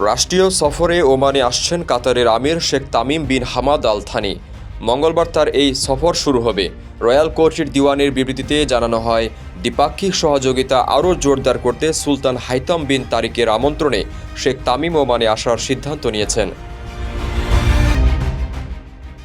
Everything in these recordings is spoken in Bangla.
রাষ্ট্রীয় সফরে ওমানে আসছেন কাতারের emir Sheikh Tamim bin Hamad Al Thani মঙ্গলবার তার এই সফর শুরু হবে। রয়্যাল কোর্টের দিওয়ানের বিবৃতিতে জানানো হয়, দ্বিপাক্ষিক সহযোগিতা আরও জোরদার করতে সুলতান হাইতাম বিন তারিকের আমন্ত্রণে শেখ তামিম ওমানে আসার সিদ্ধান্ত নিয়েছেন।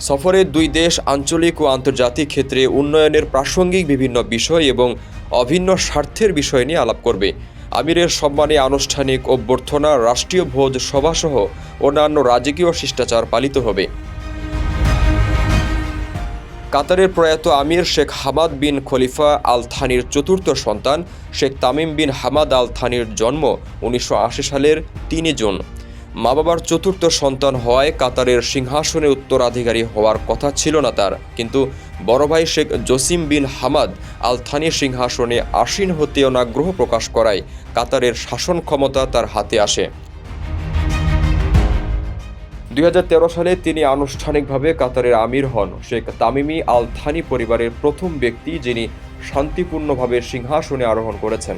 সফরে দুই দেশ আঞ্চলিক ও আন্তর্জাতিক ক্ষেত্রে উন্নয়নের প্রাসঙ্গিক বিভিন্ন বিষয় এবং অভিন্ন স্বার্থের বিষয় নিয়ে আলাপ করবে। আমিরের সম্মানে আনুষ্ঠানিক অভ্যর্থনা, রাষ্ট্রীয় ভোজ সভাসহ অন্যান্য রাজকীয় শিষ্টাচার পালিত হবে। কাতারের প্রয়াত আমির শেখ হামাদ বিন খলিফা আল থানির চতুর্থ সন্তান Sheikh Tamim bin Hamad Al থানির জন্ম উনিশশো আশি সালের তিন জুন। মা বাবার চতুর্থ সন্তান হওয়ায় কাতারের সিংহাসনে উত্তরাধিকারী হওয়ার কথা ছিল না তার। কিন্তু বড় ভাই Sheikh Jassim bin Hamad Al থানির সিংহাসনে আসীন হতে অনাগ্রহ প্রকাশ করায় কাতারের শাসন ক্ষমতা তার হাতে আসে। দুই হাজার তেরো সালে তিনি আনুষ্ঠানিকভাবে কাতারের আমির হন। শেখ তামিমি আল থানি পরিবারের প্রথম ব্যক্তি যিনি শান্তিপূর্ণভাবে সিংহাসনে আরোহণ করেছেন।